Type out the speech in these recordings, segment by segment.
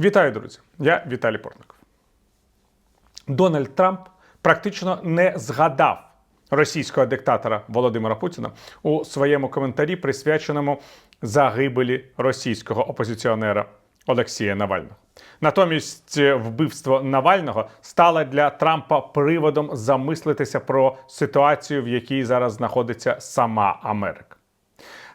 Вітаю, друзі! Я Віталій Портников. Дональд Трамп практично не згадав російського диктатора Володимира Путіна у своєму коментарі, присвяченому загибелі російського опозиціонера Олексія Навального. Натомість вбивство Навального стало для Трампа приводом замислитися про ситуацію, в якій зараз знаходиться сама Америка.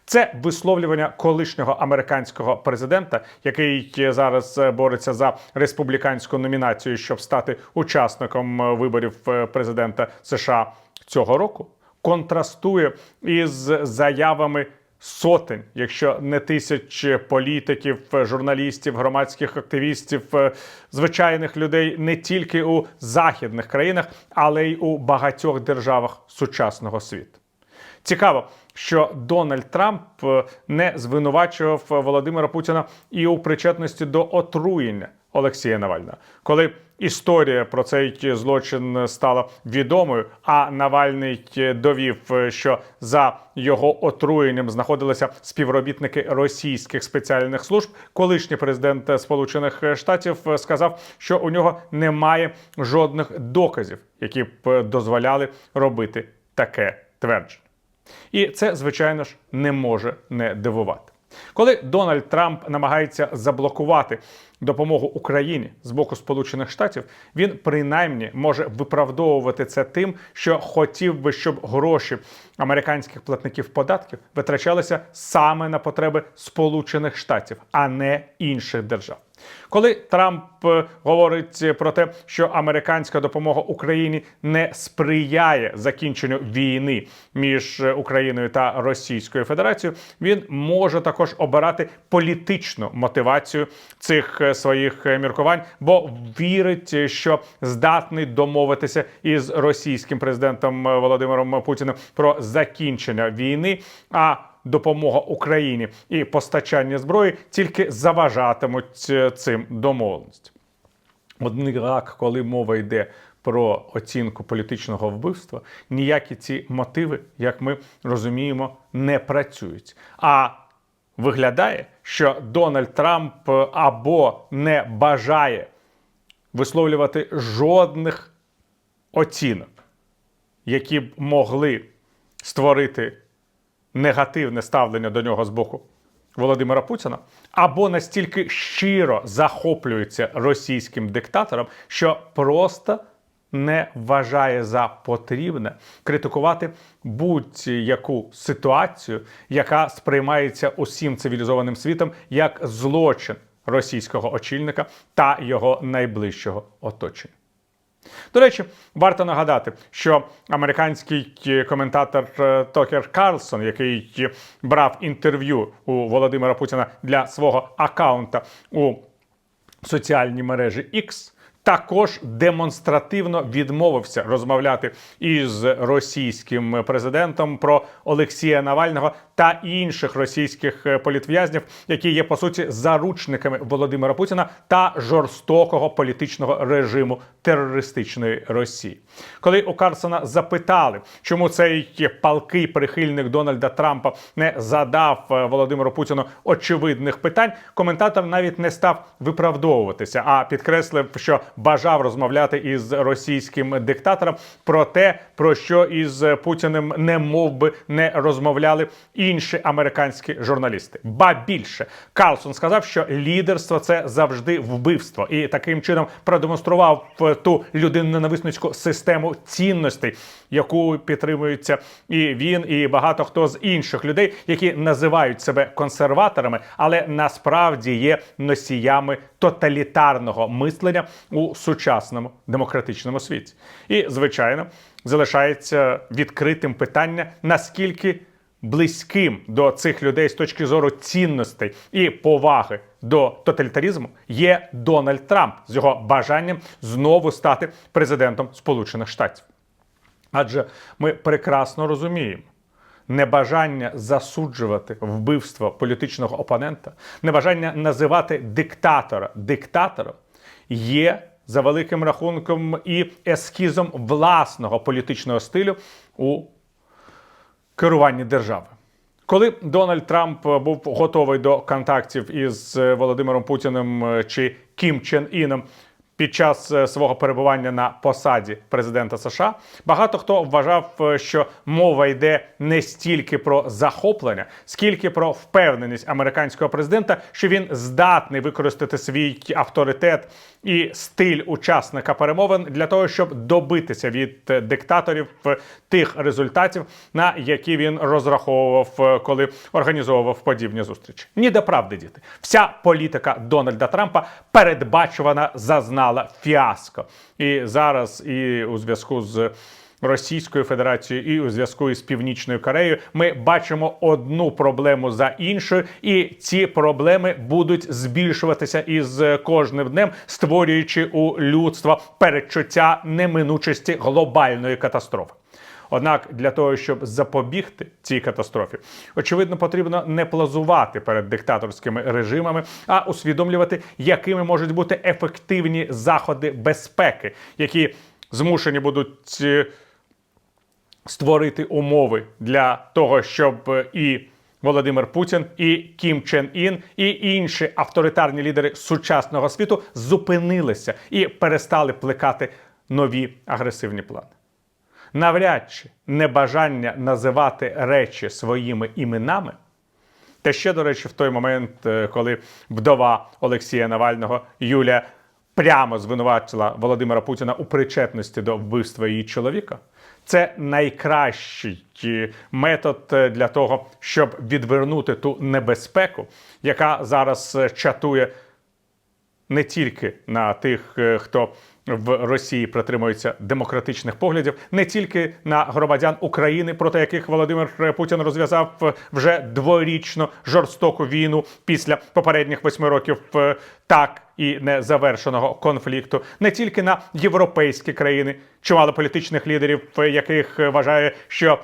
Це висловлювання колишнього американського президента, який зараз е, бореться за республіканську номінацію, щоб стати учасником е, виборів е, президента США цього року, контрастує із заявами сотень, якщо не тисяч політиків, журналістів, громадських активістів, е, звичайних людей не тільки у західних країнах, але й у багатьох державах сучасного світу. Цікаво, що Дональд Трамп е, не звинувачував Володимира Путіна і у причетності до отруєння Олексія Навального. Коли історія про цей злочин стала відомою, а Навальний довів, що за його отруєнням знаходилися співробітники російських спеціальних служб, колишній президент Сполучених Штатів сказав, що у нього немає жодних доказів, які б дозволяли робити таке твердження. І це, звичайно ж, не може не дивувати. Коли Дональд Трамп намагається заблокувати допомогу Україні з боку Сполучених Штатів, він принаймні може виправдовувати це тим, що хотів би, щоб гроші американських платників податків витрачалися саме на потреби Сполучених Штатів, а не інших держав. Коли Трамп е, говорить про те, що американська допомога Україні не сприяє закінченню війни між Україною та Російською Федерацією, він може також обирати політичну мотивацію цих е, своїх е, міркувань, бо вірить, що здатний домовитися із російським президентом Володимиром Путіним про закінчення війни. А допомога Україні і постачання зброї тільки заважатимуть е, цим домовленостям. Однак, коли мова йде про оцінку політичного вбивства, ніякі ці мотиви, як ми розуміємо, не працюють. А виглядає, що Дональд Трамп або не бажає висловлювати жодних оцінок, які б могли створити негативне ставлення до нього з боку Володимира Путіна, або настільки щиро захоплюється російським диктатором, що просто не вважає за потрібне критикувати будь-яку ситуацію, яка сприймається усім цивілізованим світом як злочин російського очільника та його найближчого оточення. До речі, варто нагадати, що американський коментатор е, Токер Карлсон, який брав інтерв'ю у Володимира Путіна для свого аккаунта у соціальній мережі X, також демонстративно відмовився розмовляти із російським президентом про Олексія Навального та інших російських політв'язнів, які є по суті заручниками Володимира Путіна та жорстокого політичного режиму терористичної Росії. Коли у Карсона запитали, чому цей палкий прихильник Дональда Трампа не задав Володимиру Путіну очевидних питань, коментатор навіть не став виправдовуватися, а підкреслив, що бажав розмовляти із російським диктатором про те, про що із Путіним не мов би не розмовляли інші американські журналісти. Ба більше Карлсон сказав, що лідерство це завжди вбивство, і таким чином продемонстрував ту людинно-ненависницьку систему цінностей, яку підтримуються і він, і багато хто з інших людей, які називають себе консерваторами, але насправді є носіями тоталітарного мислення у сучасному демократичному світі. І, звичайно, залишається відкритим питання, наскільки близьким до цих людей з точки зору цінностей і поваги до тоталітарізму є Дональд Трамп з його бажанням знову стати президентом Сполучених Штатів. Адже ми прекрасно розуміємо. Небажання засуджувати вбивство політичного опонента, небажання називати диктатора диктатором є за великим рахунком і ескізом власного політичного стилю у керуванні держави. Коли Дональд Трамп був готовий до контактів із Володимиром Путіним чи Кім Чен Іном під час е, свого перебування на посаді президента США. Багато хто вважав, е, що мова йде не стільки про захоплення, скільки про впевненість американського президента, що він здатний використати свій авторитет і стиль учасника перемовин для того, щоб добитися від е, диктаторів тих результатів, на які він розраховував, коли організовував подібні зустрічі. Ні до правди, діти. Вся політика Дональда Трампа передбачувана зазнала фіаско. І зараз, і у зв'язку з Російською Федерацією і у зв'язку із Північною Кореєю ми бачимо одну проблему за іншою, і ці проблеми будуть збільшуватися із кожним днем, створюючи у людства передчуття неминучості глобальної катастрофи. Однак для того, щоб запобігти цій катастрофі, очевидно, потрібно не плазувати перед диктаторськими режимами, а усвідомлювати, якими можуть бути ефективні заходи безпеки, які змушені будуть е, створити умови для того, щоб е, і Володимир Путін, і Кім Чен Ін, і інші авторитарні лідери сучасного світу зупинилися і перестали плекати нові агресивні плани. Навряд чи небажання називати речі своїми іменами. Та ще, до речі, в той момент, е, коли вдова Олексія Навального Юлія прямо звинуватила Володимира Путіна у причетності до вбивства її чоловіка, це найкращий е, метод е, для того, щоб відвернути ту небезпеку, яка зараз чатує не тільки на тих, хто в Росії притримується демократичних поглядів, не тільки на громадян України, проти яких Володимир Путін розв'язав вже дворічну жорстоку війну після попередніх восьми років е, так і не завершеного конфлікту, не тільки на європейські країни, чимало політичних лідерів, е, яких е, вважає, що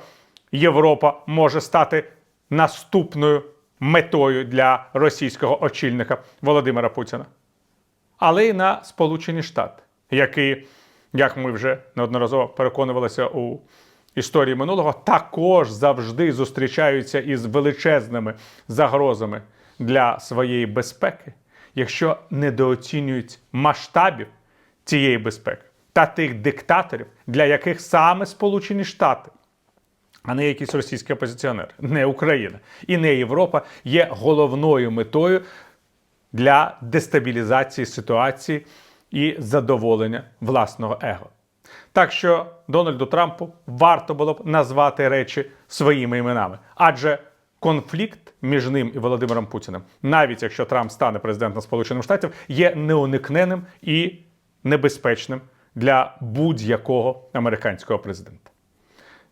Європа може стати наступною метою для російського очільника Володимира Путіна. Але й на Сполучені Штати, які, як ми вже неодноразово переконувалися у історії минулого, також завжди зустрічаються із величезними загрозами для своєї безпеки, якщо недооцінюють масштабів цієї безпеки та тих диктаторів, для яких саме Сполучені Штати а не якісь російські опозиціонери, не Україна і не Європа є головною метою для дестабілізації ситуації і задоволення власного его. Так що Дональду Трампу варто було б назвати речі своїми іменами, адже конфлікт між ним і Володимиром Путіним, навіть якщо Трамп стане президентом Сполучених Штатів, є неуникненним і небезпечним для будь-якого американського президента.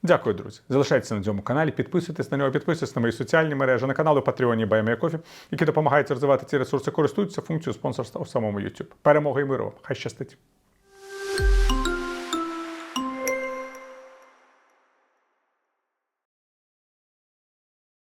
Дякую, друзі. Залишайтеся на цьому каналі, підписуйтесь на нього, підписуйтесь на мої соціальні мережі, на канали Patreon і Кофі, які допомагають розвивати ці ресурси, користуються функцією спонсорства у самому YouTube. Перемоги і миру! вам! Хай щастить!